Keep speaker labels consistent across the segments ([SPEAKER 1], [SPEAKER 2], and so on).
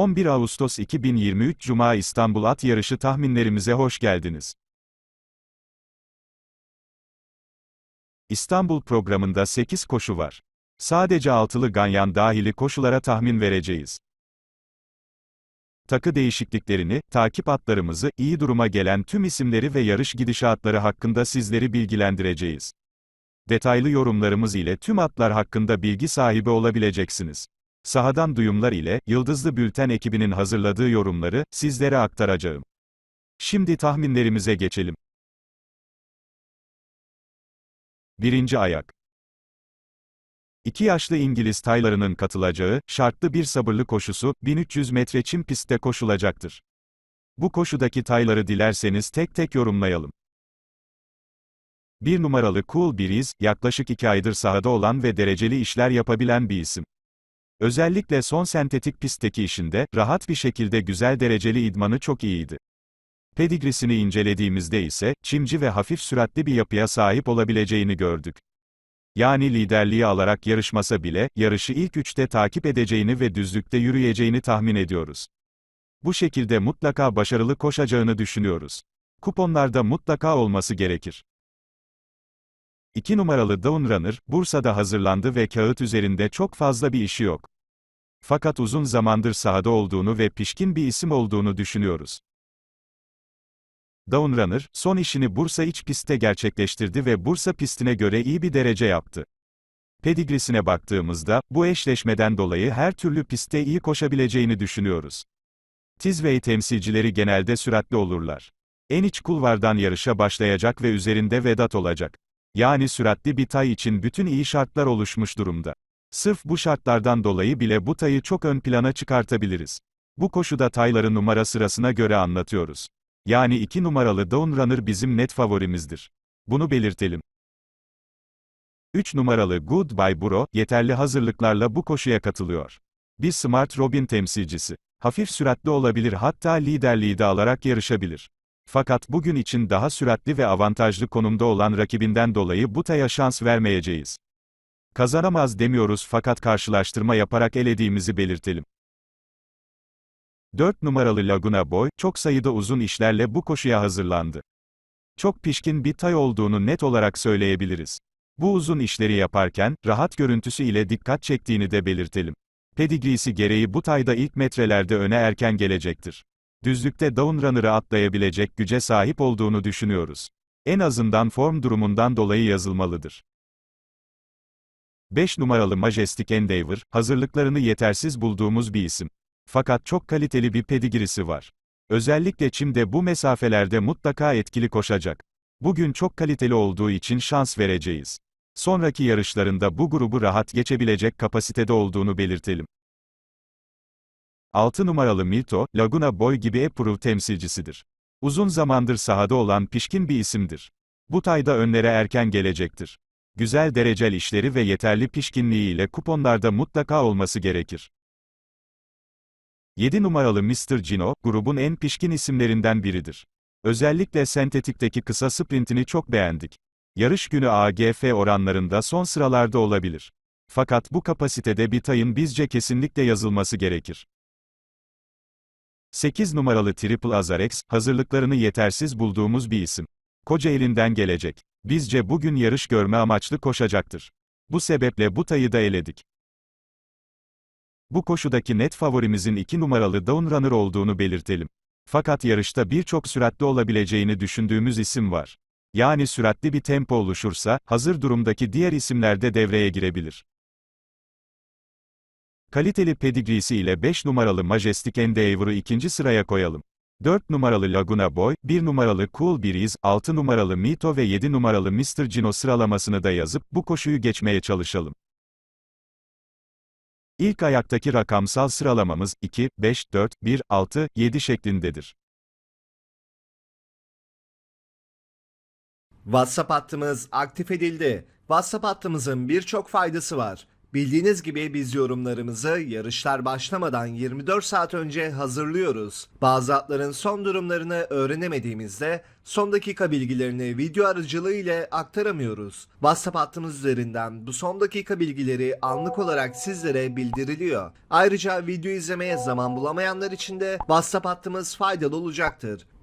[SPEAKER 1] 11 Ağustos 2023 Cuma İstanbul At Yarışı tahminlerimize hoş geldiniz. İstanbul programında 8 koşu var. Sadece altılı ganyan dahili koşulara tahmin vereceğiz. Takı değişikliklerini, takip atlarımızı, iyi duruma gelen tüm isimleri ve yarış gidişatları hakkında sizleri bilgilendireceğiz. Detaylı yorumlarımız ile tüm atlar hakkında bilgi sahibi olabileceksiniz. Sahadan duyumlar ile, Yıldızlı Bülten ekibinin hazırladığı yorumları, sizlere aktaracağım. Şimdi tahminlerimize geçelim. Birinci ayak. İki yaşlı İngiliz taylarının katılacağı, şartlı bir sabırlı koşusu, 1300 metre çim pistte koşulacaktır. Bu koşudaki tayları dilerseniz tek tek yorumlayalım. Bir numaralı Cool Breeze, yaklaşık iki aydır sahada olan ve dereceli işler yapabilen bir isim. Özellikle son sentetik pistteki işinde, rahat bir şekilde güzel dereceli idmanı çok iyiydi. Pedigrisini incelediğimizde ise, çimci ve hafif süratli bir yapıya sahip olabileceğini gördük. Yani liderliği alarak yarışmasa bile, yarışı ilk üçte takip edeceğini ve düzlükte yürüyeceğini tahmin ediyoruz. Bu şekilde mutlaka başarılı koşacağını düşünüyoruz. Kuponlarda mutlaka olması gerekir. 2 numaralı Dawn Runner, Bursa'da hazırlandı ve kağıt üzerinde çok fazla bir işi yok. Fakat uzun zamandır sahada olduğunu ve pişkin bir isim olduğunu düşünüyoruz. Dawn Runner, son işini Bursa iç pistte gerçekleştirdi ve Bursa pistine göre iyi bir derece yaptı. Pedigrisine baktığımızda, bu eşleşmeden dolayı her türlü pistte iyi koşabileceğini düşünüyoruz. Tizway temsilcileri genelde süratli olurlar. En iç kulvardan yarışa başlayacak ve üzerinde Vedat olacak. Yani süratli bir tay için bütün iyi şartlar oluşmuş durumda. Sırf bu şartlardan dolayı bile bu tayı çok ön plana çıkartabiliriz. Bu koşuda tayları numara sırasına göre anlatıyoruz. Yani 2 numaralı Dawn Runner bizim net favorimizdir. Bunu belirtelim. 3 numaralı Goodbye Bro, yeterli hazırlıklarla bu koşuya katılıyor. Bir Smart Robin temsilcisi. Hafif süratli olabilir hatta liderliği de alarak yarışabilir. Fakat bugün için daha süratli ve avantajlı konumda olan rakibinden dolayı bu taya şans vermeyeceğiz. Kazanamaz demiyoruz fakat karşılaştırma yaparak elediğimizi belirtelim. 4 numaralı Laguna Boy, çok sayıda uzun işlerle bu koşuya hazırlandı. Çok pişkin bir tay olduğunu net olarak söyleyebiliriz. Bu uzun işleri yaparken, rahat görüntüsü ile dikkat çektiğini de belirtelim. Pedigrisi gereği bu tayda ilk metrelerde öne erken gelecektir. Düzlükte Dawn Runner'ı atlayabilecek güce sahip olduğunu düşünüyoruz. En azından form durumundan dolayı yazılmalıdır. 5 numaralı Majestic Endeavor, hazırlıklarını yetersiz bulduğumuz bir isim. Fakat çok kaliteli bir pedigirisi var. Özellikle çimde bu mesafelerde mutlaka etkili koşacak. Bugün çok kaliteli olduğu için şans vereceğiz. Sonraki yarışlarında bu grubu rahat geçebilecek kapasitede olduğunu belirtelim. 6 numaralı Milto, Laguna Boy gibi Epuru temsilcisidir. Uzun zamandır sahada olan pişkin bir isimdir. Bu tayda önlere erken gelecektir. Güzel derecel işleri ve yeterli pişkinliği ile kuponlarda mutlaka olması gerekir. 7 numaralı Mr. Gino, grubun en pişkin isimlerinden biridir. Özellikle sentetikteki kısa sprintini çok beğendik. Yarış günü AGF oranlarında son sıralarda olabilir. Fakat bu kapasitede bir tayın bizce kesinlikle yazılması gerekir. 8 numaralı Triple Azarex, hazırlıklarını yetersiz bulduğumuz bir isim. Kocaeli'nden gelecek. Bizce bugün yarış görme amaçlı koşacaktır. Bu sebeple bu tayı da eledik. Bu koşudaki net favorimizin 2 numaralı Dawn Runner olduğunu belirtelim. Fakat yarışta birçok süratli olabileceğini düşündüğümüz isim var. Yani süratli bir tempo oluşursa, hazır durumdaki diğer isimler de devreye girebilir. Kaliteli pedigrisi ile 5 numaralı Majestic Endeavor'ı ikinci sıraya koyalım. 4 numaralı Laguna Boy, 1 numaralı Cool Breeze, 6 numaralı Mito ve 7 numaralı Mr. Gino sıralamasını da yazıp, bu koşuyu geçmeye çalışalım. İlk ayaktaki rakamsal sıralamamız, 2, 5, 4, 1, 6, 7 şeklindedir.
[SPEAKER 2] WhatsApp hattımız aktif edildi. WhatsApp hattımızın birçok faydası var. Bildiğiniz gibi biz yorumlarımızı yarışlar başlamadan 24 saat önce hazırlıyoruz. Bazı atların son durumlarını öğrenemediğimizde son dakika bilgilerini video aracılığı ile aktaramıyoruz. WhatsApp hattımız üzerinden bu son dakika bilgileri anlık olarak sizlere bildiriliyor. Ayrıca video izlemeye zaman bulamayanlar için de WhatsApp hattımız faydalı olacaktır.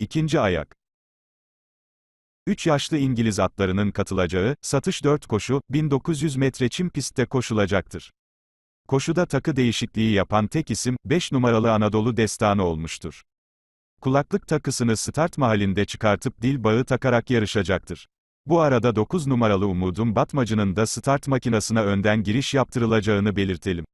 [SPEAKER 1] İkinci ayak. 3 yaşlı İngiliz atlarının katılacağı, satış 4 koşu, 1900 metre çim pistte koşulacaktır. Koşuda takı değişikliği yapan tek isim, 5 numaralı Anadolu Destanı olmuştur. Kulaklık takısını start mahallinde çıkartıp dil bağı takarak yarışacaktır. Bu arada 9 numaralı Umudum Batmacı'nın da start makinasına önden giriş yaptırılacağını belirtelim.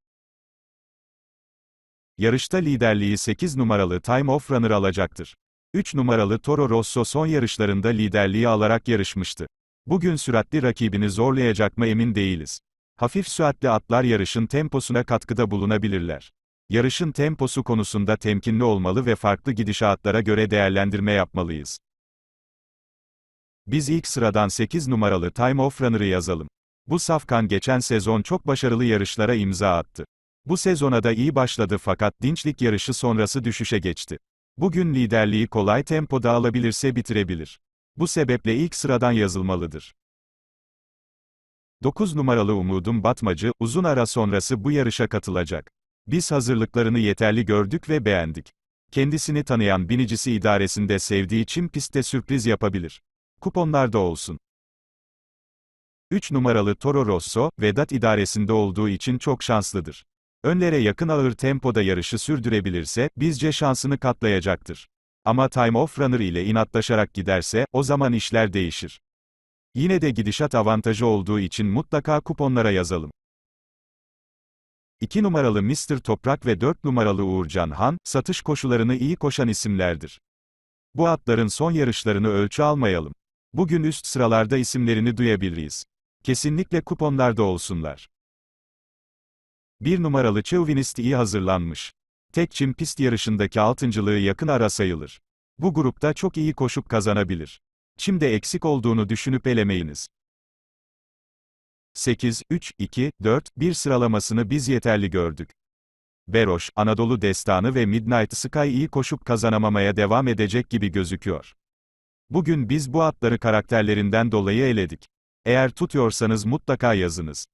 [SPEAKER 1] Yarışta liderliği 8 numaralı Time of Runner alacaktır. 3 numaralı Toro Rosso son yarışlarında liderliği alarak yarışmıştı. Bugün süratli rakibini zorlayacak mı emin değiliz. Hafif süratli atlar yarışın temposuna katkıda bulunabilirler. Yarışın temposu konusunda temkinli olmalı ve farklı gidişatlara göre değerlendirme yapmalıyız. Biz ilk sıradan 8 numaralı Time of Runner'ı yazalım. Bu safkan geçen sezon çok başarılı yarışlara imza attı. Bu sezona da iyi başladı fakat dinçlik yarışı sonrası düşüşe geçti. Bugün liderliği kolay tempoda alabilirse bitirebilir. Bu sebeple ilk sıradan yazılmalıdır. 9 numaralı Umudum Batmacı, uzun ara sonrası bu yarışa katılacak. Biz hazırlıklarını yeterli gördük ve beğendik. Kendisini tanıyan binicisi idaresinde sevdiği için pistte sürpriz yapabilir. Kuponlarda olsun. 3 numaralı Toro Rosso, Vedat idaresinde olduğu için çok şanslıdır. Önlere yakın ağır tempoda yarışı sürdürebilirse, bizce şansını katlayacaktır. Ama Time of Runner ile inatlaşarak giderse, o zaman işler değişir. Yine de gidişat avantajı olduğu için mutlaka kuponlara yazalım. 2 numaralı Mr. Toprak ve 4 numaralı Uğurcan Han, satış koşularını iyi koşan isimlerdir. Bu atların son yarışlarını ölçü almayalım. Bugün üst sıralarda isimlerini duyabiliriz. Kesinlikle kuponlarda olsunlar. 1 numaralı Chauvinist iyi hazırlanmış. Tek çim pist yarışındaki altıncılığı yakın ara sayılır. Bu grupta çok iyi koşup kazanabilir. Çimde eksik olduğunu düşünüp elemeyiniz. 8, 3, 2, 4, 1 sıralamasını biz yeterli gördük. Beroş, Anadolu Destanı ve Midnight Sky iyi koşup kazanamamaya devam edecek gibi gözüküyor. Bugün biz bu atları karakterlerinden dolayı eledik. Eğer tutuyorsanız mutlaka yazınız.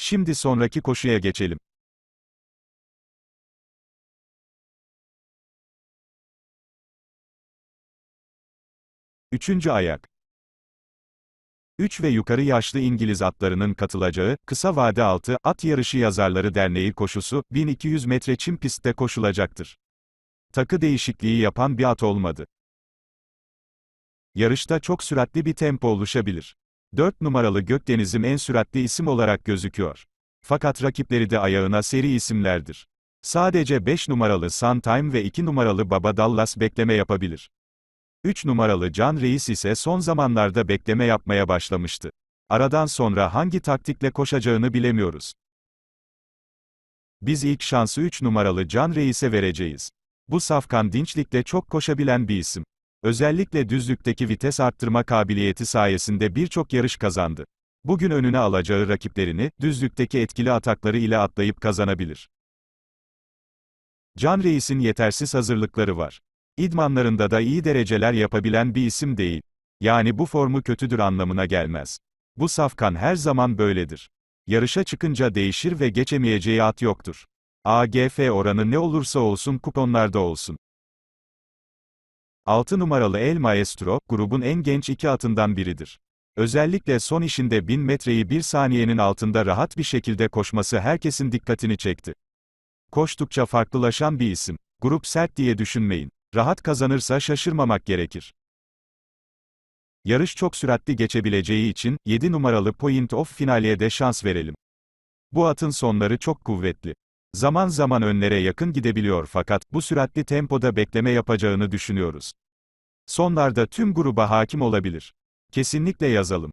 [SPEAKER 1] Şimdi sonraki koşuya geçelim. Üçüncü ayak. 3 ve yukarı yaşlı İngiliz atlarının katılacağı, kısa vade altı, At Yarışı Yazarları Derneği koşusu, 1200 metre çim pistte koşulacaktır. Takı değişikliği yapan bir at olmadı. Yarışta çok süratli bir tempo oluşabilir. 4 numaralı Gökdeniz'im en süratli isim olarak gözüküyor. Fakat rakipleri de ayağına seri isimlerdir. Sadece 5 numaralı Suntime ve 2 numaralı Baba Dallas bekleme yapabilir. 3 numaralı Can Reis ise son zamanlarda bekleme yapmaya başlamıştı. Aradan sonra hangi taktikle koşacağını bilemiyoruz. Biz ilk şansı 3 numaralı Can Reis'e vereceğiz. Bu safkan dinçlikle çok koşabilen bir isim. Özellikle düzlükteki vites arttırma kabiliyeti sayesinde birçok yarış kazandı. Bugün önüne alacağı rakiplerini, düzlükteki etkili atakları ile atlayıp kazanabilir. Can Reis'in yetersiz hazırlıkları var. İdmanlarında da iyi dereceler yapabilen bir isim değil. Yani bu formu kötüdür anlamına gelmez. Bu safkan her zaman böyledir. Yarışa çıkınca değişir ve geçemeyeceği at yoktur. AGF oranı ne olursa olsun kuponlarda olsun. 6 numaralı El Maestro, grubun en genç iki atından biridir. Özellikle son işinde 1000 metreyi bir saniyenin altında rahat bir şekilde koşması herkesin dikkatini çekti. Koştukça farklılaşan bir isim. Grup sert diye düşünmeyin. Rahat kazanırsa şaşırmamak gerekir. Yarış çok süratli geçebileceği için, 7 numaralı Point of Finale'ye de şans verelim. Bu atın sonları çok kuvvetli. Zaman zaman önlere yakın gidebiliyor fakat, bu süratli tempoda bekleme yapacağını düşünüyoruz. Sonlarda tüm gruba hakim olabilir. Kesinlikle yazalım.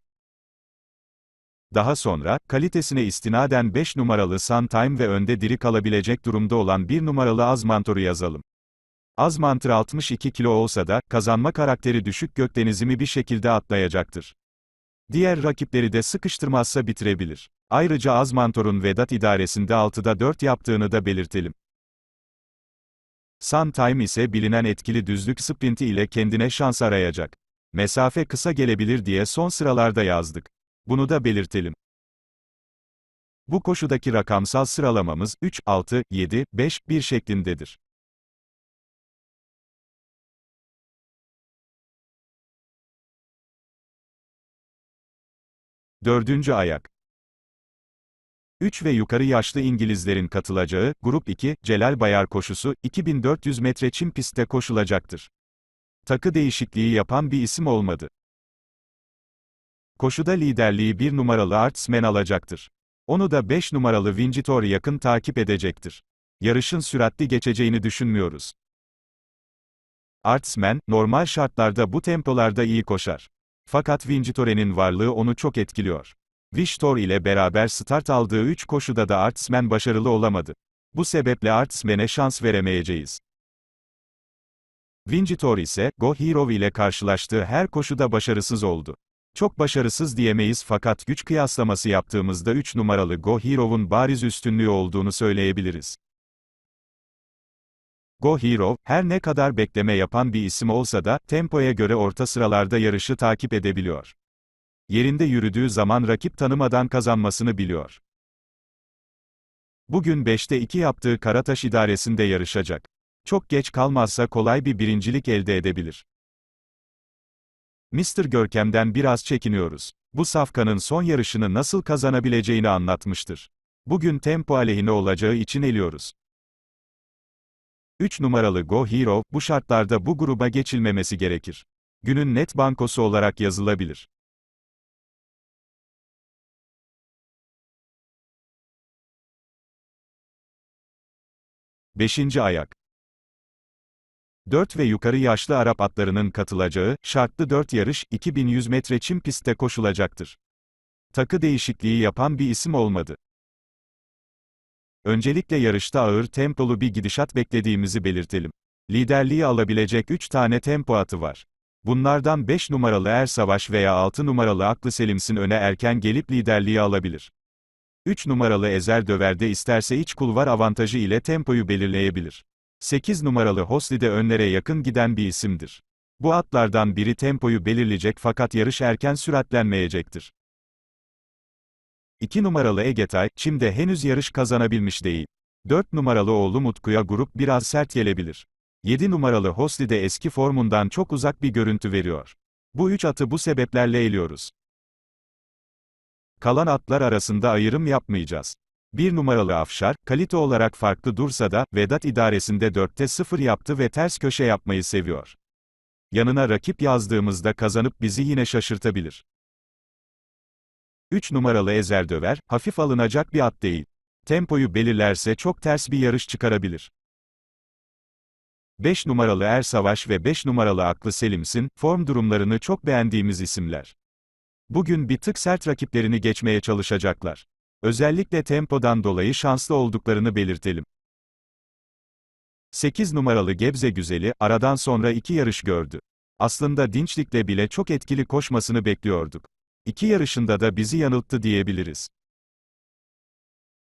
[SPEAKER 1] Daha sonra, kalitesine istinaden 5 numaralı Suntime ve önde diri kalabilecek durumda olan 1 numaralı Azmantor'u yazalım. Azmantır 62 kilo olsa da, kazanma karakteri düşük Gökdenizimi bir şekilde atlayacaktır. Diğer rakipleri de sıkıştırmazsa bitirebilir. Ayrıca Azmantor'un Vedat idaresinde 6'da 4 yaptığını da belirtelim. Sun Time ise bilinen etkili düzlük sprinti ile kendine şans arayacak. Mesafe kısa gelebilir diye son sıralarda yazdık. Bunu da belirtelim. Bu koşudaki rakamsal sıralamamız 3, 6, 7, 5, 1 şeklindedir. Dördüncü ayak. 3 ve yukarı yaşlı İngilizlerin katılacağı, Grup 2, Celal Bayar koşusu, 2400 metre çim pistte koşulacaktır. Takı değişikliği yapan bir isim olmadı. Koşuda liderliği 1 numaralı Artsman alacaktır. Onu da 5 numaralı Vingitor yakın takip edecektir. Yarışın süratli geçeceğini düşünmüyoruz. Artsman, normal şartlarda bu tempolarda iyi koşar. Fakat Vingitore'nin varlığı onu çok etkiliyor. Vishtor ile beraber start aldığı 3 koşuda da Artsman başarılı olamadı. Bu sebeple Artsman'e şans veremeyeceğiz. Vingitor ise, Go Hero ile karşılaştığı her koşuda başarısız oldu. Çok başarısız diyemeyiz fakat güç kıyaslaması yaptığımızda 3 numaralı Go Hero'nun bariz üstünlüğü olduğunu söyleyebiliriz. Go Hero, her ne kadar bekleme yapan bir isim olsa da, tempoya göre orta sıralarda yarışı takip edebiliyor. Yerinde yürüdüğü zaman rakip tanımadan kazanmasını biliyor. Bugün 5'te 2 yaptığı Karataş idaresinde yarışacak. Çok geç kalmazsa kolay bir birincilik elde edebilir. Mr. Görkem'den biraz çekiniyoruz. Bu safkanın son yarışını nasıl kazanabileceğini anlatmıştır. Bugün tempo aleyhine olacağı için eliyoruz. 3 numaralı Go Hero, bu şartlarda bu gruba geçilmemesi gerekir. Günün net bankosu olarak yazılabilir. Beşinci ayak. 4 ve yukarı yaşlı Arap atlarının katılacağı, şartlı 4 yarış, 2100 metre çim pistte koşulacaktır. Takı değişikliği yapan bir isim olmadı. Öncelikle yarışta ağır tempolu bir gidişat beklediğimizi belirtelim. Liderliği alabilecek 3 tane tempo atı var. Bunlardan 5 numaralı Er Savaş veya 6 numaralı Aklı Selimsin öne erken gelip liderliği alabilir. 3 numaralı Ezer Döver'de isterse iç kulvar avantajı ile tempoyu belirleyebilir. 8 numaralı Hosli de önlere yakın giden bir isimdir. Bu atlardan biri tempoyu belirleyecek fakat yarış erken süratlenmeyecektir. 2 numaralı Egetay, Çim'de henüz yarış kazanabilmiş değil. 4 numaralı oğlu Mutku'ya grup biraz sert gelebilir. 7 numaralı Hosli de eski formundan çok uzak bir görüntü veriyor. Bu üç atı bu sebeplerle eliyoruz. Kalan atlar arasında ayrım yapmayacağız. 1 numaralı Afşar, kalite olarak farklı dursa da, Vedat idaresinde 4'te 0 yaptı ve ters köşe yapmayı seviyor. Yanına rakip yazdığımızda kazanıp bizi yine şaşırtabilir. 3 numaralı Ezer Döver, hafif alınacak bir at değil. Tempoyu belirlerse çok ters bir yarış çıkarabilir. 5 numaralı Er Savaş ve 5 numaralı Aklı Selimsin, form durumlarını çok beğendiğimiz isimler. Bugün bir tık sert rakiplerini geçmeye çalışacaklar. Özellikle tempodan dolayı şanslı olduklarını belirtelim. 8 numaralı Gebze Güzeli, aradan sonra iki yarış gördü. Aslında Dinçlik'le bile çok etkili koşmasını bekliyorduk. İki yarışında da bizi yanılttı diyebiliriz.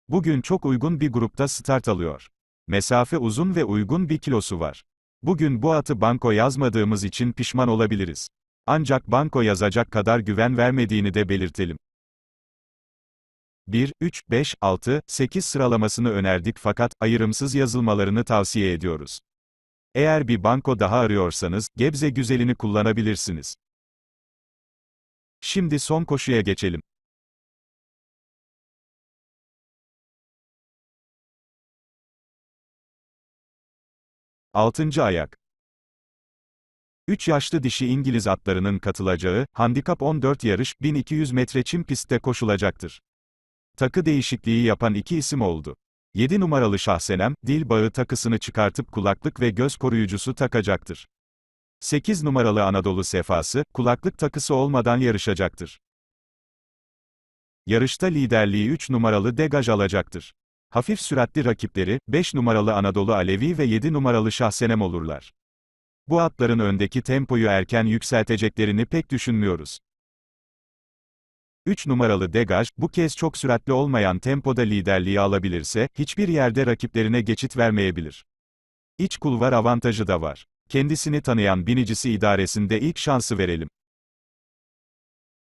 [SPEAKER 1] Bugün çok uygun bir grupta start alıyor. Mesafe uzun ve uygun bir kilosu var. Bugün bu atı banko yazmadığımız için pişman olabiliriz. Ancak banko yazacak kadar güven vermediğini de belirtelim. 1, 3, 5, 6, 8 sıralamasını önerdik fakat ayrımsız yazılmalarını tavsiye ediyoruz. Eğer bir banko daha arıyorsanız, Gebze güzelini kullanabilirsiniz. Şimdi son koşuya geçelim. Altıncı ayak. 3 yaşlı dişi İngiliz atlarının katılacağı, handikap 14 yarış, 1200 metre çim pistte koşulacaktır. Takı değişikliği yapan iki isim oldu. 7 numaralı Şahsenem, dil bağı takısını çıkartıp kulaklık ve göz koruyucusu takacaktır. 8 numaralı Anadolu Sefası, kulaklık takısı olmadan yarışacaktır. Yarışta liderliği 3 numaralı Degaj alacaktır. Hafif süratli rakipleri, 5 numaralı Anadolu Alevi ve 7 numaralı Şahsenem olurlar. Bu atların öndeki tempoyu erken yükselteceklerini pek düşünmüyoruz. 3 numaralı Degaj, bu kez çok süratli olmayan tempoda liderliği alabilirse, hiçbir yerde rakiplerine geçit vermeyebilir. İç kulvar avantajı da var. Kendisini tanıyan binicisi idaresinde ilk şansı verelim.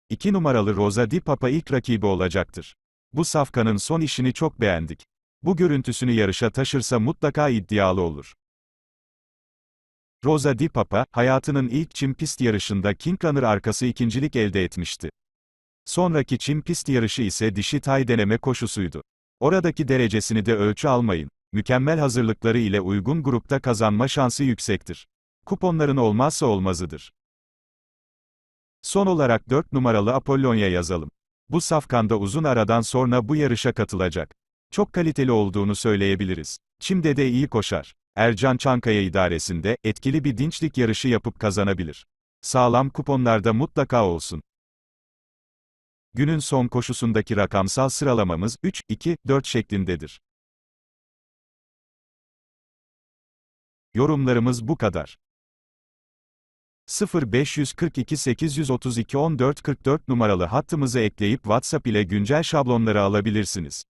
[SPEAKER 1] 2 numaralı Rosa Di Papa ilk rakibi olacaktır. Bu safkanın son işini çok beğendik. Bu görüntüsünü yarışa taşırsa mutlaka iddialı olur. Rosa Di Papa, hayatının ilk çim pist yarışında King Runner arkası ikincilik elde etmişti. Sonraki çim pist yarışı ise dişi tay deneme koşusuydu. Oradaki derecesini de ölçü almayın. Mükemmel hazırlıkları ile uygun grupta kazanma şansı yüksektir. Kuponların olmazsa olmazıdır. Son olarak 4 numaralı Apollonia yazalım. Bu safkanda uzun aradan sonra bu yarışa katılacak. Çok kaliteli olduğunu söyleyebiliriz. Çim'de de iyi koşar. Ercan Çankaya idaresinde, etkili bir dinçlik yarışı yapıp kazanabilir. Sağlam kuponlarda mutlaka olsun. Günün son koşusundaki rakamsal sıralamamız 3, 2, 4 şeklindedir. Yorumlarımız bu kadar. 0542 832 14 44 numaralı hattımızı ekleyip WhatsApp ile güncel şablonları alabilirsiniz.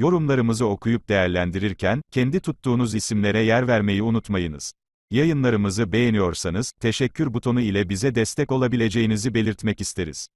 [SPEAKER 1] Yorumlarımızı okuyup değerlendirirken, kendi tuttuğunuz isimlere yer vermeyi unutmayınız. Yayınlarımızı beğeniyorsanız, teşekkür butonu ile bize destek olabileceğinizi belirtmek isteriz.